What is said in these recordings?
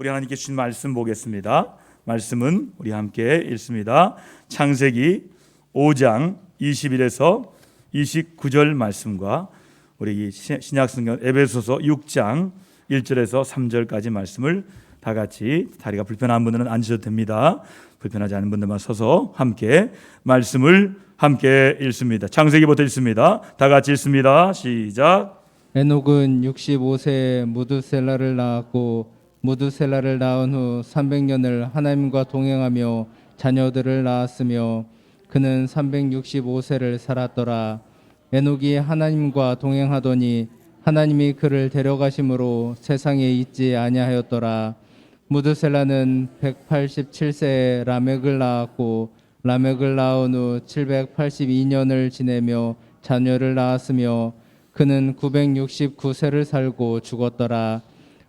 우리 하나님께 주신 말씀 보겠습니다. 말씀은 우리 함께 읽습니다. 창세기 5장 21에서 29절 말씀과 우리 신약 성경 에베소서 6장 1절에서 3절까지 말씀을 다 같이 다리가 불편한 분들은 앉으셔도 됩니다. 불편하지 않은 분들만 서서 함께 말씀을 함께 읽습니다. 창세기부터 읽습니다. 다 같이 읽습니다. 시작. 에녹은 65세에 무드셀라를 낳았고 무드셀라를 낳은 후 300년을 하나님과 동행하며 자녀들을 낳았으며 그는 365세를 살았더라. 에녹이 하나님과 동행하더니 하나님이 그를 데려가심으로 세상에 있지 아니하였더라. 무드셀라는 187세에 라멕을 낳았고 라멕을 낳은 후 782년을 지내며 자녀를 낳았으며 그는 969세를 살고 죽었더라.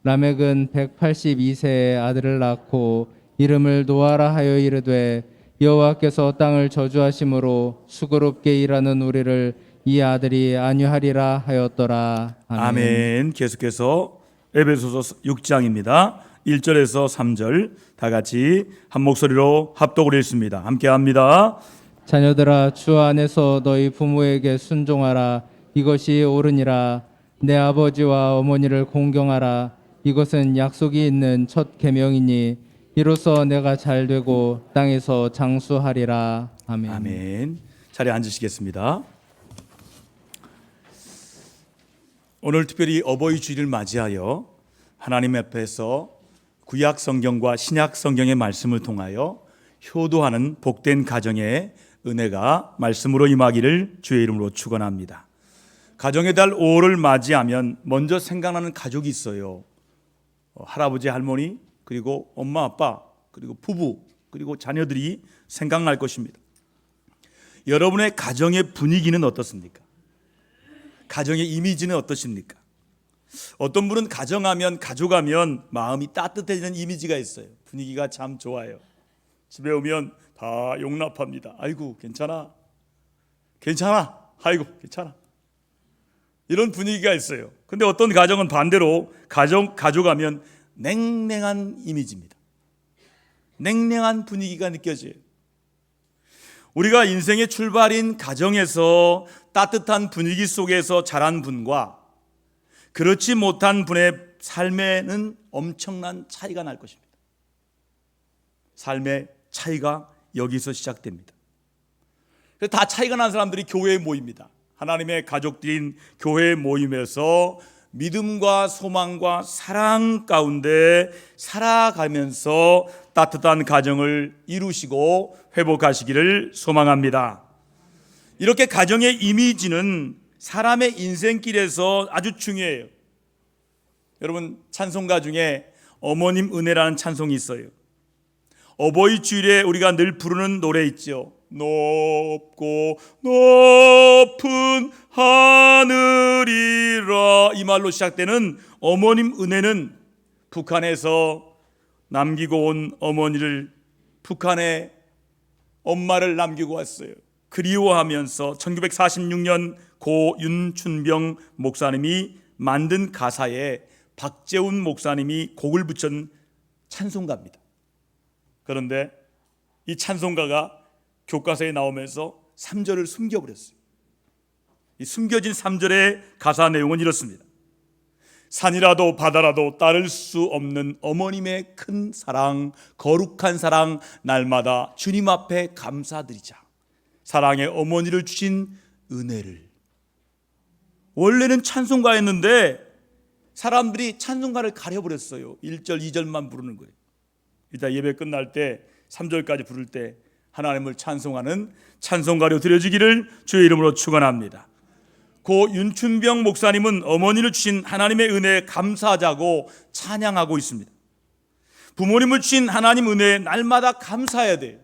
라멕은 182세에 아들을 낳고 이름을 노아라 하여 이르되 여호와께서 땅을 저주하심으로 수고롭게 일하는 우리를 이 아들이 안위하리라 하였더라. 아멘. 계속해서 에베소서 6장입니다. 1절에서 3절 다 같이 한 목소리로 합독을 읽습니다. 함께 합니다. 자녀들아 주 안에서 너희 부모에게 순종하라 이것이 옳으니라 내 아버지와 어머니를 공경하라 이것은 약속이 있는 첫 계명이니 이로써 내가 잘 되고 땅에서 장수하리라 아멘. 아멘. 자리에 앉으시겠습니다. 오늘 특별히 어버이 주일을 맞이하여 하나님 앞에서 구약 성경과 신약 성경의 말씀을 통하여 효도하는 복된 가정의 은혜가 말씀으로 임하기를 주의 이름으로 축원합니다. 가정의 달 5월을 맞이하면 먼저 생각나는 가족이 있어요. 어, 할아버지, 할머니, 그리고 엄마, 아빠, 그리고 부부, 그리고 자녀들이 생각날 것입니다. 여러분의 가정의 분위기는 어떻습니까? 가정의 이미지는 어떠십니까? 어떤 분은 가정하면 가족하면 마음이 따뜻해지는 이미지가 있어요. 분위기가 참 좋아요. 집에 오면 다 용납합니다. 아이고 괜찮아, 괜찮아, 아이고 괜찮아. 이런 분위기가 있어요. 근데 어떤 가정은 반대로 가정 가족하면 냉랭한 이미지입니다. 냉랭한 분위기가 느껴져요. 우리가 인생의 출발인 가정에서 따뜻한 분위기 속에서 자란 분과 그렇지 못한 분의 삶에는 엄청난 차이가 날 것입니다. 삶의 차이가 여기서 시작됩니다. 다 차이가 난 사람들이 교회에 모입니다. 하나님의 가족들인 교회 모임에서 믿음과 소망과 사랑 가운데 살아가면서 따뜻한 가정을 이루시고 회복하시기를 소망합니다. 이렇게 가정의 이미지는 사람의 인생길에서 아주 중요해요. 여러분 찬송가 중에 어머님 은혜라는 찬송이 있어요. 어버이 주일에 우리가 늘 부르는 노래 있죠. 높고 높은 하늘이라 이 말로 시작되는 어머님 은혜는 북한에서 남기고 온 어머니를 북한에 엄마를 남기고 왔어요. 그리워하면서 1946년 고 윤춘병 목사님이 만든 가사에 박재훈 목사님이 곡을 붙인 찬송가입니다. 그런데 이 찬송가가 교과서에 나오면서 3절을 숨겨버렸어요. 이 숨겨진 3절의 가사 내용은 이렇습니다. 산이라도 바다라도 따를 수 없는 어머님의 큰 사랑, 거룩한 사랑, 날마다 주님 앞에 감사드리자. 사랑의 어머니를 주신 은혜를. 원래는 찬송가였는데 사람들이 찬송가를 가려버렸어요. 1절, 2절만 부르는 거예요. 이따 예배 끝날 때 3절까지 부를 때 하나님을 찬송하는 찬송가로 드려지기를 주의 이름으로 축원합니다. 고 윤춘병 목사님은 어머니를 주신 하나님의 은혜에 감사하자고 찬양하고 있습니다. 부모님을 주신 하나님 은혜에 날마다 감사해야 돼요.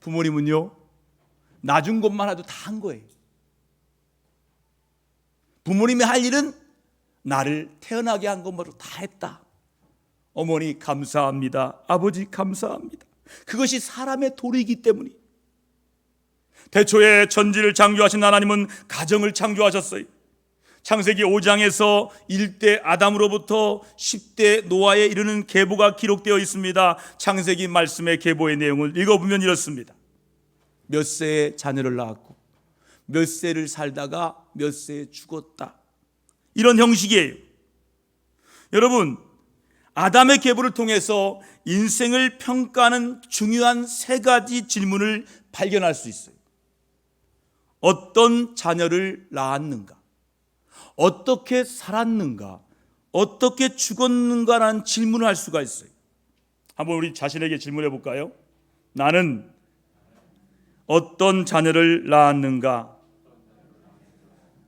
부모님은요, 나준 것만 해도 다 한 거예요. 부모님이 할 일은 나를 태어나게 한 것만으로 다 했다. 어머니 감사합니다. 아버지 감사합니다. 그것이 사람의 도리이기 때문이. 대초에 천지를 창조하신 하나님은 가정을 창조하셨어요. 창세기 5장에서 1대 아담으로부터 10대 노아에 이르는 계보가 기록되어 있습니다. 창세기 말씀의 계보의 내용을 읽어보면 이렇습니다. 몇 세에 자녀를 낳았고 몇 세를 살다가 몇 세에 죽었다. 이런 형식이에요. 여러분, 아담의 계보를 통해서 인생을 평가하는 중요한 세 가지 질문을 발견할 수 있어요. 어떤 자녀를 낳았는가? 어떻게 살았는가? 어떻게 죽었는가라는 질문을 할 수가 있어요. 한번 우리 자신에게 질문해 볼까요? 나는 어떤 자녀를 낳았는가?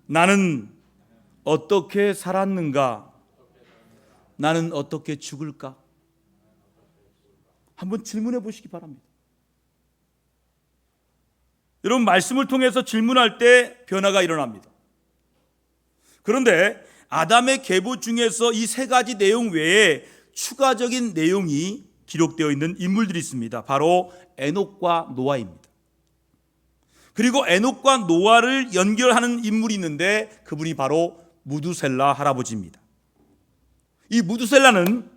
나는 어떻게 살았는가? 나는 어떻게 죽을까? 한번 질문해 보시기 바랍니다. 여러분 말씀을 통해서 질문할 때 변화가 일어납니다. 그런데 아담의 계보 중에서 이 세 가지 내용 외에 추가적인 내용이 기록되어 있는 인물들이 있습니다. 바로 에녹과 노아입니다. 그리고 에녹과 노아를 연결하는 인물이 있는데 그분이 바로 무두셀라 할아버지입니다. 이 무두셀라는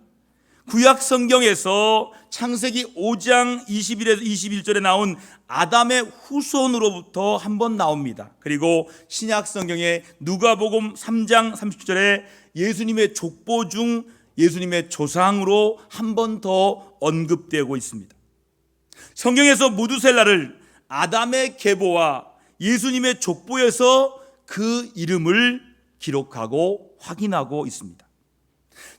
구약 성경에서 창세기 5장 21에서 21절에 나온 아담의 후손으로부터 한 번 나옵니다. 그리고 신약 성경의 누가복음 3장 30절에 예수님의 족보 중 예수님의 조상으로 한 번 더 언급되고 있습니다. 성경에서 무두셀라를 아담의 계보와 예수님의 족보에서 그 이름을 기록하고 확인하고 있습니다.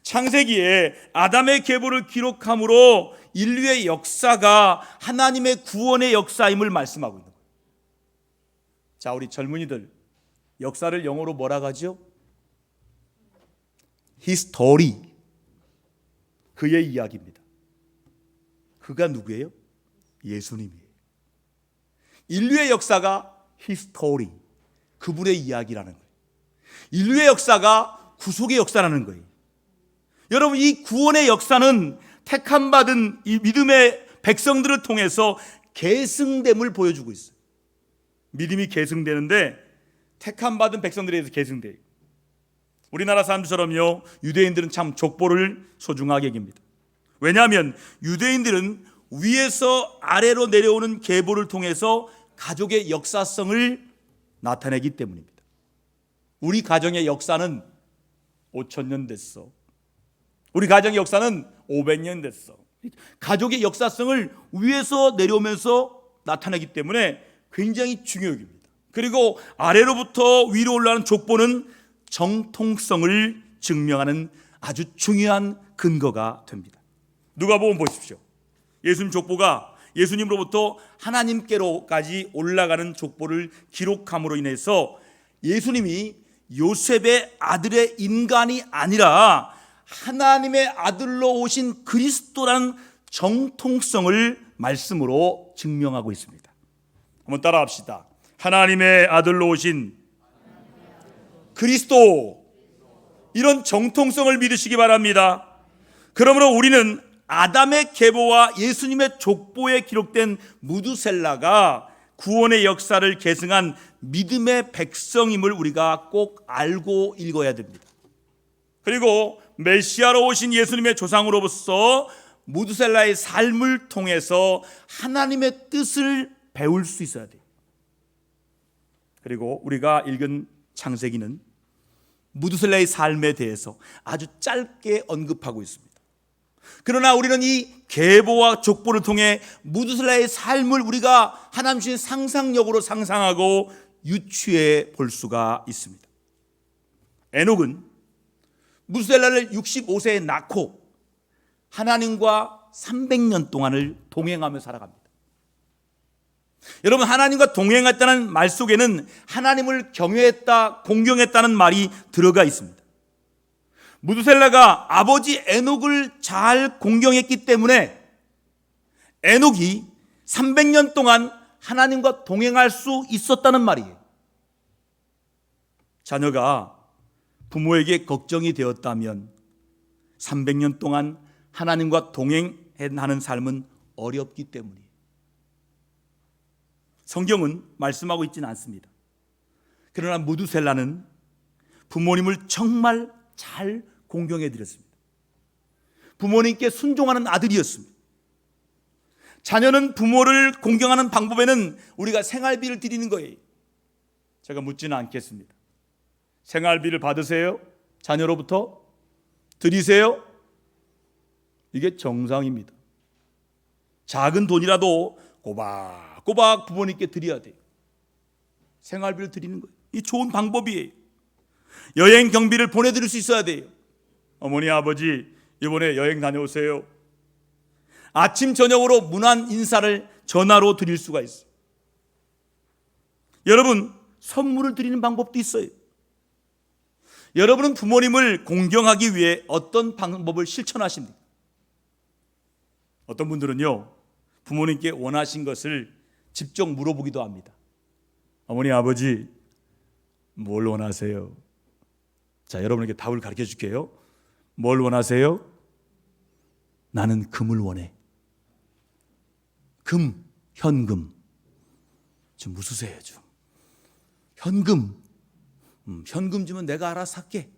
창세기에 아담의 계보를 기록함으로 인류의 역사가 하나님의 구원의 역사임을 말씀하고 있는 거예요. 자, 우리 젊은이들 역사를 영어로 뭐라 하죠? 히스토리. 그의 이야기입니다. 그가 누구예요? 예수님이에요. 인류의 역사가 히스토리. 그분의 이야기라는 거예요. 인류의 역사가 구속의 역사라는 거예요. 여러분 이 구원의 역사는 택함 받은 이 믿음의 백성들을 통해서 계승됨을 보여주고 있어요. 믿음이 계승되는데 택함 받은 백성들에 의해서 계승돼요. 우리나라 사람들처럼요 유대인들은 참 족보를 소중하게 여깁니다. 왜냐하면 유대인들은 위에서 아래로 내려오는 계보를 통해서 가족의 역사성을 나타내기 때문입니다. 우리 가정의 역사는 5천 년 됐어. 우리 가정의 역사는 500년 됐어. 가족의 역사성을 위에서 내려오면서 나타내기 때문에 굉장히 중요합니다. 그리고 아래로부터 위로 올라가는 족보는 정통성을 증명하는 아주 중요한 근거가 됩니다. 누가 보면 보십시오. 예수님 족보가 예수님으로부터 하나님께로까지 올라가는 족보를 기록함으로 인해서 예수님이 요셉의 아들의 인간이 아니라 하나님의 아들로 오신 그리스도라는 정통성을 말씀으로 증명하고 있습니다. 한번 따라합시다. 하나님의 아들로 오신 그리스도 이런 정통성을 믿으시기 바랍니다. 그러므로 우리는 아담의 계보와 예수님의 족보에 기록된 무두셀라가 구원의 역사를 계승한 믿음의 백성임을 우리가 꼭 알고 읽어야 됩니다. 그리고 메시아로 오신 예수님의 조상으로서 무두셀라의 삶을 통해서 하나님의 뜻을 배울 수 있어야 돼요. 그리고 우리가 읽은 창세기는 무두셀라의 삶에 대해서 아주 짧게 언급하고 있습니다. 그러나 우리는 이 계보와 족보를 통해 무두셀라의 삶을 우리가 하나님 주신 상상력으로 상상하고 유추해 볼 수가 있습니다. 에녹은 무두셀라를 65세에 낳고 하나님과 300년 동안을 동행하며 살아갑니다. 여러분 하나님과 동행했다는 말 속에는 하나님을 경외했다, 공경했다는 말이 들어가 있습니다. 무두셀라가 아버지 에녹을 잘 공경했기 때문에 에녹이 300년 동안 하나님과 동행할 수 있었다는 말이에요. 자녀가 부모에게 걱정이 되었다면 300년 동안 하나님과 동행하는 삶은 어렵기 때문이에요. 성경은 말씀하고 있지는 않습니다. 그러나 무두셀라는 부모님을 정말 잘 공경해 드렸습니다. 부모님께 순종하는 아들이었습니다. 자녀는 부모를 공경하는 방법에는 우리가 생활비를 드리는 거예요. 제가 묻지는 않겠습니다. 생활비를 받으세요? 자녀로부터 드리세요? 이게 정상입니다. 작은 돈이라도 꼬박꼬박 부모님께 드려야 돼요. 생활비를 드리는 거예요. 이 좋은 방법이에요. 여행 경비를 보내드릴 수 있어야 돼요. 어머니, 아버지, 이번에 여행 다녀오세요. 아침, 저녁으로 문안 인사를 전화로 드릴 수가 있어요. 여러분, 선물을 드리는 방법도 있어요. 여러분은 부모님을 공경하기 위해 어떤 방법을 실천하십니까? 어떤 분들은요, 부모님께 원하신 것을 직접 물어보기도 합니다. 어머니, 아버지, 뭘 원하세요? 자, 여러분에게 답을 가르쳐 줄게요. 뭘 원하세요? 나는 금을 원해. 금, 현금. 좀 웃으세요, 좀. 현금. 음, 현금 주면 내가 알아서 살게.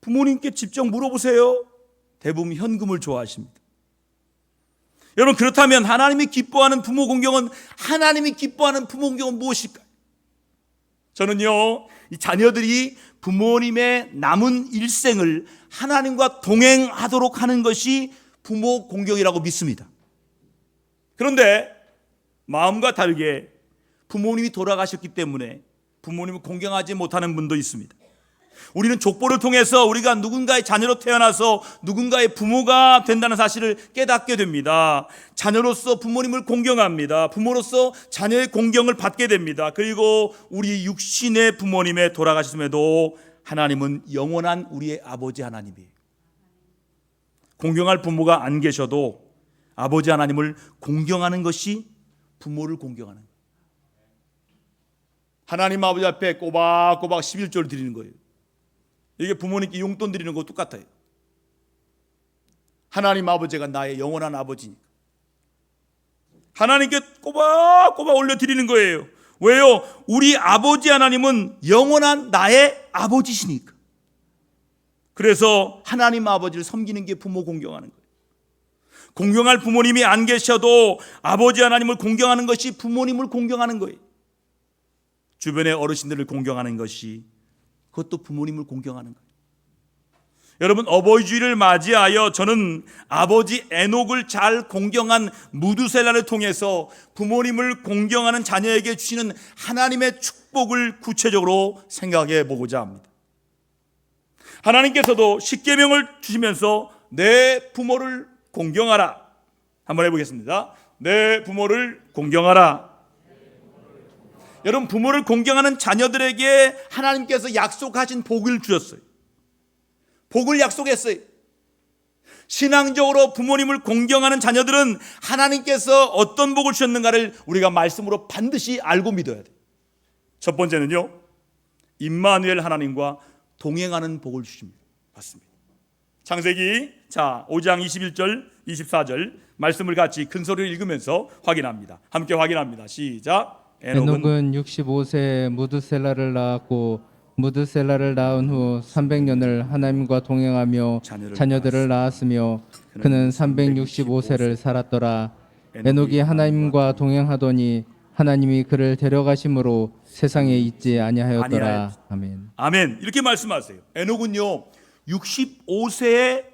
부모님께 직접 물어보세요. 대부분 현금을 좋아하십니다. 여러분 그렇다면 하나님이 기뻐하는 부모 공경은 하나님이 기뻐하는 부모 공경은 무엇일까요? 저는요, 이 자녀들이 부모님의 남은 일생을 하나님과 동행하도록 하는 것이 부모 공경이라고 믿습니다. 그런데 마음과 다르게 부모님이 돌아가셨기 때문에 부모님을 공경하지 못하는 분도 있습니다. 우리는 족보를 통해서 우리가 누군가의 자녀로 태어나서 누군가의 부모가 된다는 사실을 깨닫게 됩니다. 자녀로서 부모님을 공경합니다. 부모로서 자녀의 공경을 받게 됩니다. 그리고 우리 육신의 부모님의 돌아가셨음에도 하나님은 영원한 우리의 아버지 하나님이에요. 공경할 부모가 안 계셔도 아버지 하나님을 공경하는 것이 부모를 공경하는 거예요. 하나님 아버지 앞에 꼬박꼬박 11조를 드리는 거예요. 이게 부모님께 용돈 드리는 거 똑같아요. 하나님 아버지가 나의 영원한 아버지니까. 하나님께 꼬박꼬박 올려 드리는 거예요. 왜요? 우리 아버지 하나님은 영원한 나의 아버지시니까. 그래서 하나님 아버지를 섬기는 게 부모 공경하는 거예요. 공경할 부모님이 안 계셔도 아버지 하나님을 공경하는 것이 부모님을 공경하는 거예요. 주변의 어르신들을 공경하는 것이 그것도 부모님을 공경하는 거예요. 여러분 어버이 주일을 맞이하여 저는 아버지 에녹을 잘 공경한 무두셀라를 통해서 부모님을 공경하는 자녀에게 주시는 하나님의 축복을 구체적으로 생각해 보고자 합니다. 하나님께서도 십계명을 주시면서 내 부모를 공경하라. 한번 해보겠습니다. 내 부모를 공경하라. 여러분 부모를 공경하는 자녀들에게 하나님께서 약속하신 복을 주셨어요. 복을 약속했어요. 신앙적으로 부모님을 공경하는 자녀들은 하나님께서 어떤 복을 주셨는가를 우리가 말씀으로 반드시 알고 믿어야 돼요. 첫 번째는요. 임마누엘 하나님과 동행하는 복을 주십니다. 맞습니다. 창세기 자 5장 21절 24절 말씀을 같이 큰 소리로 읽으면서 확인합니다. 함께 확인합니다. 시작. 에녹은 65세에 무드셀라를 낳았고 무드셀라를 낳은 후 300년을 하나님과 동행하며 자녀들을 낳았으며 그는 365세를 살았더라. 에녹이 하나님과 동행하더니 하나님이 그를 데려가심으로 세상에 있지 아니하였더라. 아멘. 아멘. 이렇게 말씀하세요. 에녹은요 65세에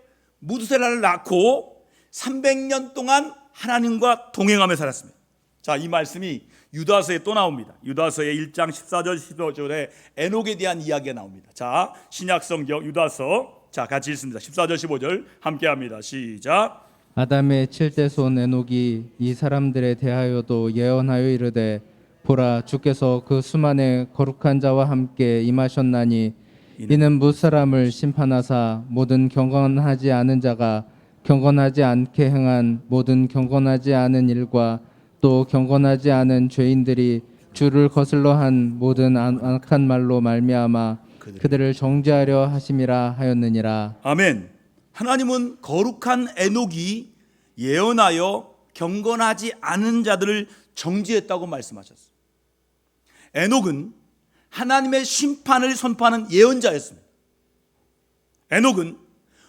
무드셀라를 낳고 300년 동안 하나님과 동행하며 살았습니다. 자, 이 말씀이 유다서에 또 나옵니다. 유다서의 1장 14절 15절에 에녹에 대한 이야기가 나옵니다. 자, 신약 성경 유다서 자, 같이 읽습니다. 14절 15절 함께 합니다. 시작. 아담의 칠대 손 에녹이 이 사람들에 대하여도 예언하여 이르되 보라 주께서 그 수만의 거룩한 자와 함께 임하셨나니 이는 무사람을 심판하사 모든 경건하지 않은 자가 경건하지 않게 행한 모든 경건하지 않은 일과 또 경건하지 않은 죄인들이 주를 거슬러 한 모든 안- 악한 말로 말미암아 그들을 정죄하려 하심이라 하였느니라 아멘. 하나님은 거룩한 에녹이 예언하여 경건하지 않은 자들을 정지했다고 말씀하셨어요. 에녹은 하나님의 심판을 선포하는 예언자였습니다. 에녹은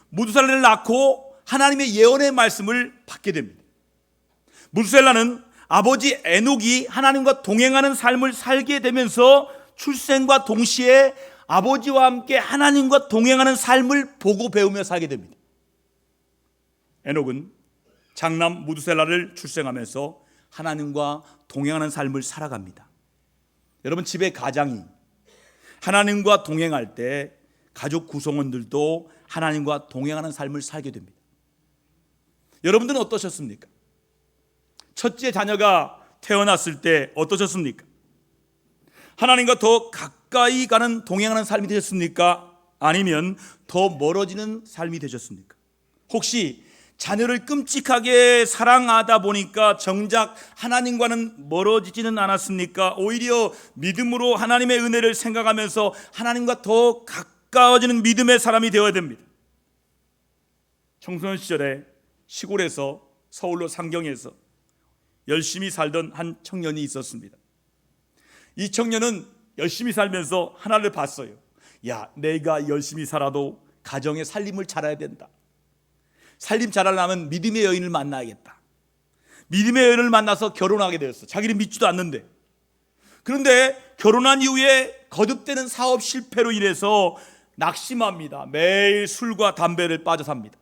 무두살라를 낳고 하나님의 예언의 말씀을 받게 됩니다. 무두살라는 아버지 에녹이 하나님과 동행하는 삶을 살게 되면서 출생과 동시에 아버지와 함께 하나님과 동행하는 삶을 보고 배우며 살게 됩니다. 에녹은 장남 무두셀라를 출생하면서 하나님과 동행하는 삶을 살아갑니다. 여러분 집의 가장이 하나님과 동행할 때 가족 구성원들도 하나님과 동행하는 삶을 살게 됩니다. 여러분들은 어떠셨습니까? 첫째 자녀가 태어났을 때 어떠셨습니까? 하나님과 더 가까이 가는 동행하는 삶이 되셨습니까? 아니면 더 멀어지는 삶이 되셨습니까? 혹시 자녀를 끔찍하게 사랑하다 보니까 정작 하나님과는 멀어지지는 않았습니까? 오히려 믿음으로 하나님의 은혜를 생각하면서 하나님과 더 가까워지는 믿음의 사람이 되어야 됩니다. 청소년 시절에 시골에서 서울로 상경해서 열심히 살던 한 청년이 있었습니다. 이 청년은 열심히 살면서 하나를 봤어요. 야, 내가 열심히 살아도 가정의 살림을 잘해야 된다. 살림 잘하려면 믿음의 여인을 만나야겠다. 믿음의 여인을 만나서 결혼하게 되었어. 자기는 믿지도 않는데. 그런데 결혼한 이후에 거듭되는 사업 실패로 인해서 낙심합니다. 매일 술과 담배를 빠져 삽니다.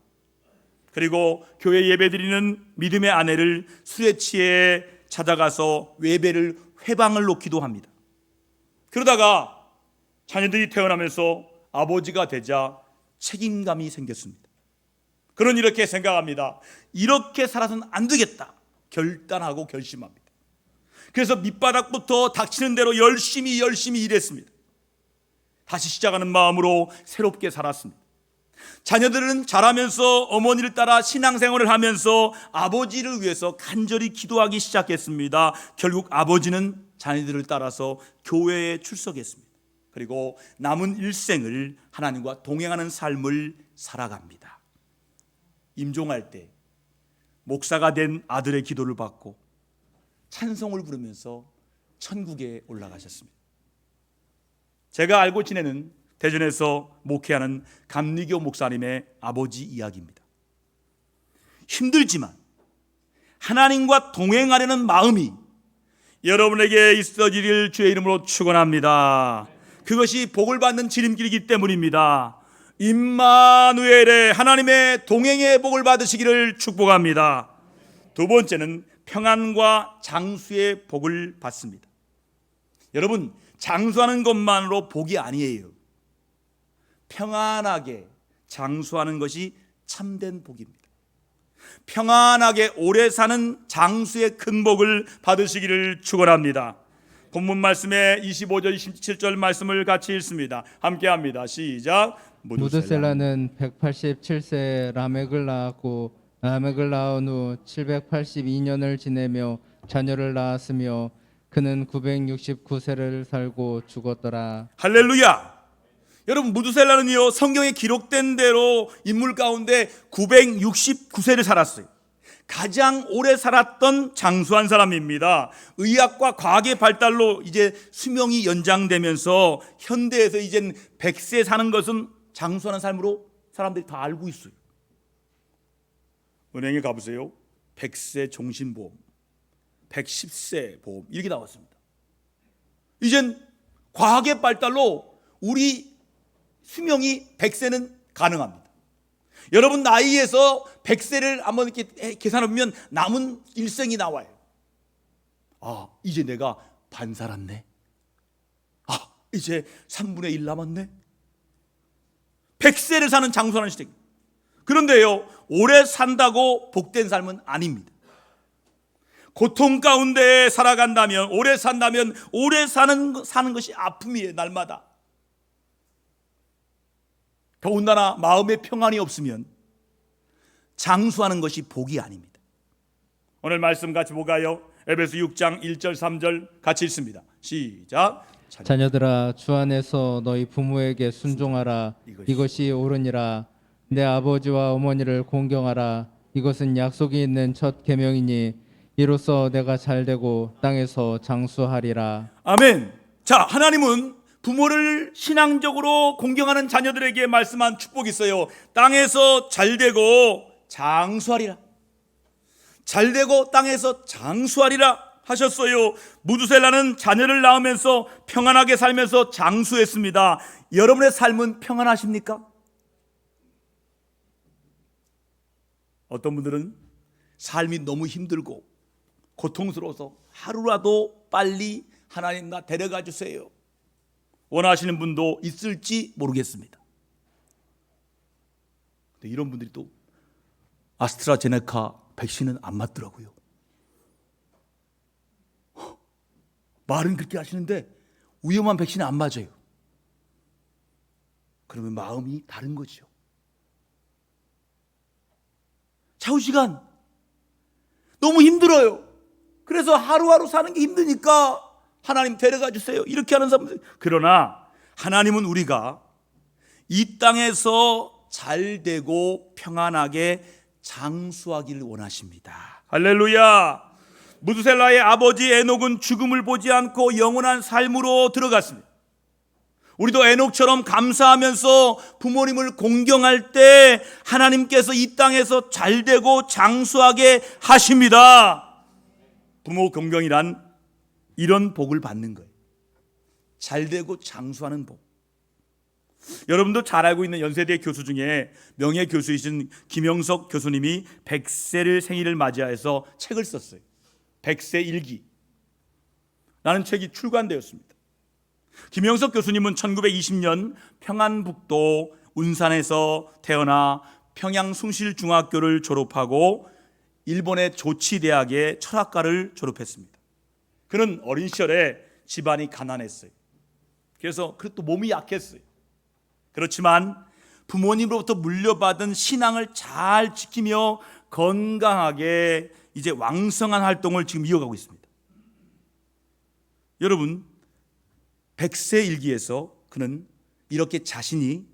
그리고 교회 예배드리는 믿음의 아내를 취해 찾아가서 외배를 회방을 놓기도 합니다. 그러다가 자녀들이 태어나면서 아버지가 되자 책임감이 생겼습니다. 그런 이렇게 생각합니다. 이렇게 살아서는 안 되겠다. 결단하고 결심합니다. 그래서 밑바닥부터 닥치는 대로 열심히 열심히 일했습니다. 다시 시작하는 마음으로 새롭게 살았습니다. 자녀들은 자라면서 어머니를 따라 신앙생활을 하면서 아버지를 위해서 간절히 기도하기 시작했습니다. 결국 아버지는 자녀들을 따라서 교회에 출석했습니다. 그리고 남은 일생을 하나님과 동행하는 삶을 살아갑니다. 임종할 때 목사가 된 아들의 기도를 받고 찬송을 부르면서 천국에 올라가셨습니다. 제가 알고 지내는 대전에서 목회하는 감리교 목사님의 아버지 이야기입니다. 힘들지만 하나님과 동행하려는 마음이 여러분에게 있어지길 주의 이름으로 축원합니다. 그것이 복을 받는 지름길이기 때문입니다. 임마누엘의 하나님의 동행의 복을 받으시기를 축복합니다. 두 번째는 평안과 장수의 복을 받습니다. 여러분, 장수하는 것만으로 복이 아니에요. 평안하게 장수하는 것이 참된 복입니다. 평안하게 오래 사는 장수의 큰 복을 받으시기를 축원합니다. 본문 말씀에 25절 27절 말씀을 같이 읽습니다. 함께 합니다. 시작. 무드셀라는 187세 라멕을 낳았고 라멕을 낳은 후 782년을 지내며 자녀를 낳았으며 그는 969세를 살고 죽었더라. 할렐루야. 여러분 무두셀라는요 성경에 기록된 대로 인물 가운데 969세를 살았어요. 가장 오래 살았던 장수한 사람입니다. 의학과 과학의 발달로 이제 수명이 연장되면서 현대에서 이젠 100세 사는 것은 장수하는 삶으로 사람들이 다 알고 있어요. 은행에 가보세요. 100세 종신보험, 110세 보험 이렇게 나왔습니다. 이젠 과학의 발달로 우리 수명이 100세는 가능합니다. 여러분 나이에서 100세를 한번 이렇게 계산해 보면 남은 일생이 나와요. 아, 이제 내가 반 살았네. 아, 이제 3분의 1 남았네. 100세를 사는 장수하는 시대. 그런데요, 오래 산다고 복된 삶은 아닙니다. 고통 가운데 살아간다면, 오래 산다면, 오래 사는, 사는 것이 아픔이에요, 날마다. 더군다나 마음의 평안이 없으면 장수하는 것이 복이 아닙니다. 오늘 말씀 같이 보가요. 에베소 6장 1절 3절 같이 읽습니다. 시작. 자녀들아 주 안에서 너희 부모에게 순종하라 이것이- 옳으니라 내 아버지와 어머니를 공경하라 이것은 약속이 있는 첫 계명이니 이로써 내가 잘 되고 땅에서 장수하리라 아멘. 자, 하나님은 부모를 신앙적으로 공경하는 자녀들에게 말씀한 축복이 있어요. 땅에서 잘 되고 장수하리라. 잘 되고 땅에서 장수하리라 하셨어요. 무두셀라는 자녀를 낳으면서 평안하게 살면서 장수했습니다. 여러분의 삶은 평안하십니까? 어떤 분들은 삶이 너무 힘들고 고통스러워서 하루라도 빨리 하나님 나 데려가 주세요. 원하시는 분도 있을지 모르겠습니다. 이런 분들이 또 아스트라제네카 백신은 안 맞더라고요. 허, 말은 그렇게 하시는데 위험한 백신은 안 맞아요. 그러면 마음이 다른 거죠. 차후 시간 너무 힘들어요. 그래서 하루하루 사는 게 힘드니까 하나님 데려가 주세요. 이렇게 하는 사람들. 그러나 하나님은 우리가 이 땅에서 잘 되고 평안하게 장수하기를 원하십니다. 할렐루야. 무두셀라의 아버지 에녹은 죽음을 보지 않고 영원한 삶으로 들어갔습니다. 우리도 에녹처럼 감사하면서 부모님을 공경할 때 하나님께서 이 땅에서 잘 되고 장수하게 하십니다. 부모 공경이란 이런 복을 받는 거예요. 잘 되고 장수하는 복. 여러분도 잘 알고 있는 연세대 교수 중에 명예 교수이신 김영석 교수님이 100세를 생일을 맞이해서 책을 썼어요. 100세 일기. 라는 책이 출간되었습니다. 김영석 교수님은 1920년 평안북도 운산에서 태어나 평양 숭실중학교를 졸업하고 일본의 조치대학의 철학과를 졸업했습니다. 그는 어린 시절에 집안이 가난했어요. 그래서 그또 몸이 약했어요. 그렇지만 부모님으로부터 물려받은 신앙을 잘 지키며 건강하게 이제 왕성한 활동을 지금 이어가고 있습니다. 여러분, 백세 일기에서 그는 이렇게 자신이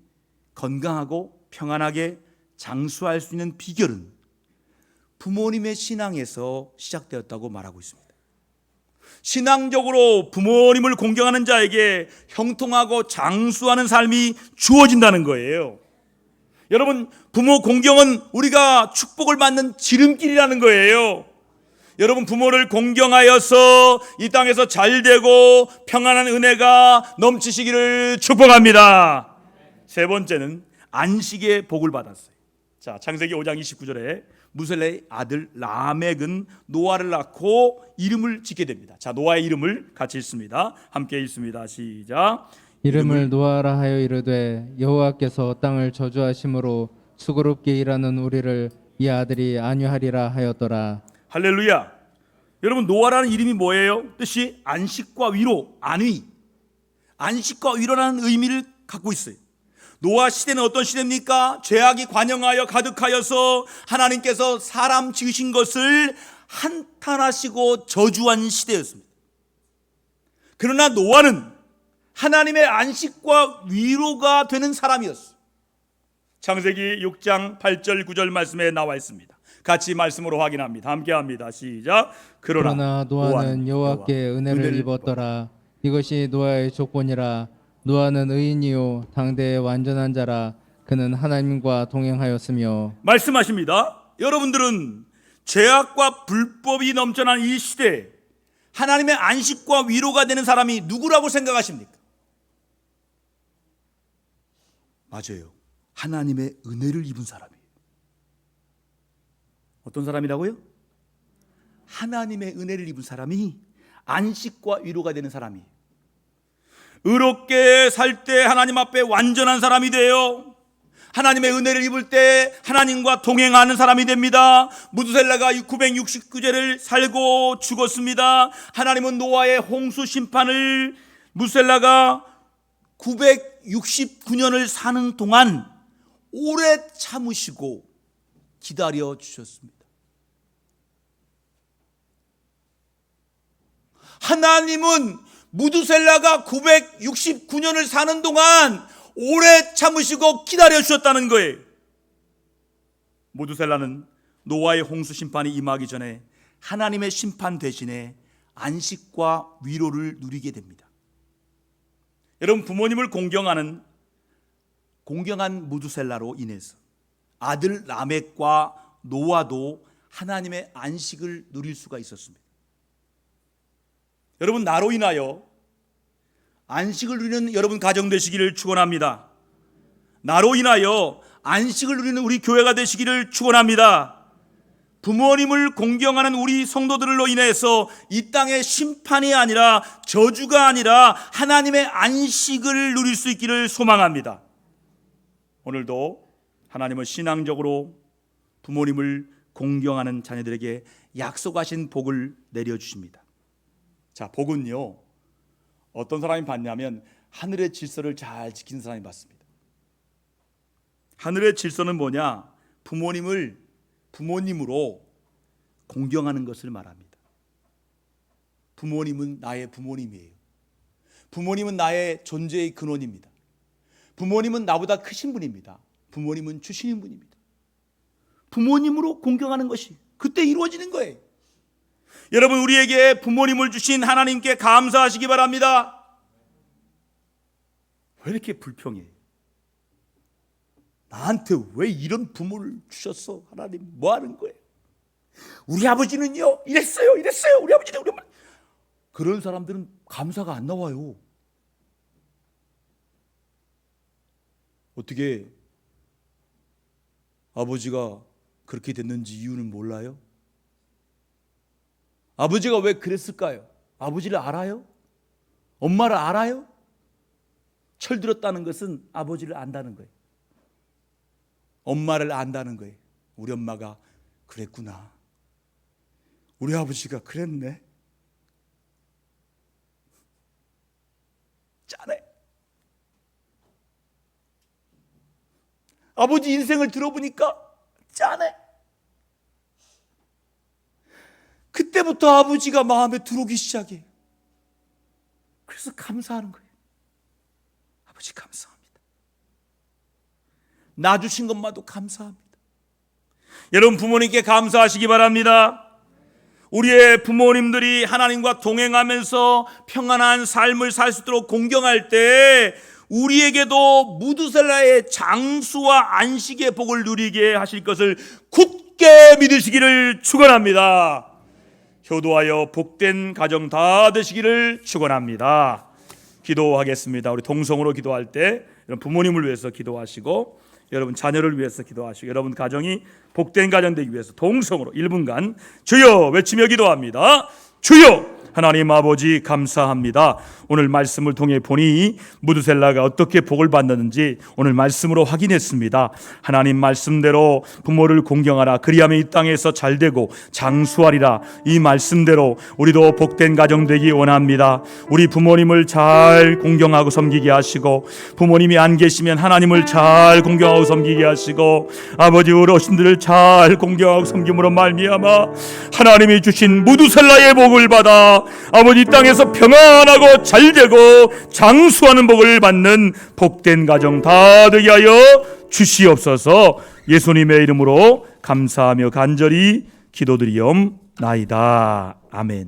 건강하고 평안하게 장수할 수 있는 비결은 부모님의 신앙에서 시작되었다고 말하고 있습니다. 신앙적으로 부모님을 공경하는 자에게 형통하고 장수하는 삶이 주어진다는 거예요. 여러분, 부모 공경은 우리가 축복을 받는 지름길이라는 거예요. 여러분, 부모를 공경하여서 이 땅에서 잘 되고 평안한 은혜가 넘치시기를 축복합니다. 세 번째는 안식의 복을 받았어요. 자, 창세기 5장 29절에 무셀레의 아들 라멕은 노아를 낳고 이름을 짓게 됩니다. 자, 노아의 이름을 같이 읽습니다. 함께 읽습니다. 시작. 이름을 노아라 하여 이르되 여호와께서 땅을 저주하심으로 수고롭게 일하는 우리를 이 아들이 안위하리라 하였더라. 할렐루야. 여러분 노아라는 이름이 뭐예요? 뜻이 안식과 위로, 안위. 안식과 위로라는 의미를 갖고 있어요. 노아 시대는 어떤 시대입니까? 죄악이 관영하여 가득하여서 하나님께서 사람 지으신 것을 한탄하시고 저주한 시대였습니다. 그러나 노아는 하나님의 안식과 위로가 되는 사람이었어요. 창세기 6장 8절 9절 말씀에 나와 있습니다. 같이 말씀으로 확인합니다. 함께 합니다. 시작. 그러나, 그러나 노아는 여호와께 은혜를 입었더라. 이것이 노아의 조건이라. 노아는 의인이요 당대의 완전한 자라. 그는 하나님과 동행하였으며 말씀하십니다. 여러분들은 죄악과 불법이 넘쳐난 이 시대에 하나님의 안식과 위로가 되는 사람이 누구라고 생각하십니까? 맞아요. 하나님의 은혜를 입은 사람이에요. 어떤 사람이라고요? 하나님의 은혜를 입은 사람이 안식과 위로가 되는 사람이에요. 의롭게 살 때 하나님 앞에 완전한 사람이 돼요. 하나님의 은혜를 입을 때 하나님과 동행하는 사람이 됩니다. 무드셀라가 969제를 살고 죽었습니다. 하나님은 노아의 홍수 심판을 무셀라가 969년을 사는 동안 오래 참으시고 기다려 주셨습니다. 하나님은 무두셀라가 969년을 사는 동안 오래 참으시고 기다려 주셨다는 거예요. 무두셀라는 노아의 홍수 심판이 임하기 전에 하나님의 심판 대신에 안식과 위로를 누리게 됩니다. 여러분 부모님을 공경하는 공경한 무두셀라로 인해서 아들 라멕과 노아도 하나님의 안식을 누릴 수가 있었습니다. 여러분 나로 인하여 안식을 누리는 여러분 가정 되시기를 축원합니다. 나로 인하여 안식을 누리는 우리 교회가 되시기를 축원합니다. 부모님을 공경하는 우리 성도들로 인해서 이 땅의 심판이 아니라 저주가 아니라 하나님의 안식을 누릴 수 있기를 소망합니다. 오늘도 하나님은 신앙적으로 부모님을 공경하는 자녀들에게 약속하신 복을 내려 주십니다. 자, 복은요. 어떤 사람이 받냐면 하늘의 질서를 잘 지키는 사람이 받습니다. 하늘의 질서는 뭐냐? 부모님을 부모님으로 공경하는 것을 말합니다. 부모님은 나의 부모님이에요. 부모님은 나의 존재의 근원입니다. 부모님은 나보다 크신 분입니다. 부모님은 주시는 분입니다. 부모님으로 공경하는 것이 그때 이루어지는 거예요. 여러분 우리에게 부모님을 주신 하나님께 감사하시기 바랍니다. 왜 이렇게 불평해? 나한테 왜 이런 부모를 주셨어? 하나님 뭐 하는 거예요? 우리 아버지는요 이랬어요 이랬어요 우리 아버지는 우리 엄마 그런 사람들은 감사가 안 나와요. 어떻게 아버지가 그렇게 됐는지 이유는 몰라요? 아버지가 왜 그랬을까요? 아버지를 알아요? 엄마를 알아요? 철들었다는 것은 아버지를 안다는 거예요. 엄마를 안다는 거예요. 우리 엄마가 그랬구나. 우리 아버지가 그랬네. 짠해. 아버지 인생을 들어보니까 짠해. 그때부터 아버지가 마음에 들어오기 시작해. 그래서 감사하는 거예요. 아버지 감사합니다. 나 주신 것만도 감사합니다. 여러분 부모님께 감사하시기 바랍니다. 우리의 부모님들이 하나님과 동행하면서 평안한 삶을 살 수 있도록 공경할 때 우리에게도 무드셀라의 장수와 안식의 복을 누리게 하실 것을 굳게 믿으시기를 축원합니다. 효도하여 복된 가정 다 되시기를 축원합니다. 기도하겠습니다. 우리 동성으로 기도할 때 부모님을 위해서 기도하시고 여러분 자녀를 위해서 기도하시고 여러분 가정이 복된 가정 되기 위해서 동성으로 1분간 주여 외치며 기도합니다. 주여 하나님 아버지 감사합니다. 오늘 말씀을 통해 보니 무드셀라가 어떻게 복을 받는지 오늘 말씀으로 확인했습니다. 하나님 말씀대로 부모를 공경하라 그리하면 이 땅에서 잘 되고 장수하리라 이 말씀대로 우리도 복된 가정 되기 원합니다. 우리 부모님을 잘 공경하고 섬기게 하시고 부모님이 안 계시면 하나님을 잘 공경하고 섬기게 하시고 아버지 어르신들을 잘 공경하고 섬김으로 말미암아 하나님이 주신 무두셀라의 복을 받아 아버지 이 땅에서 평안하고 잘되고 장수하는 복을 받는 복된 가정 다 되게 하여 주시옵소서. 예수님의 이름으로 감사하며 간절히 기도드리옵나이다. 아멘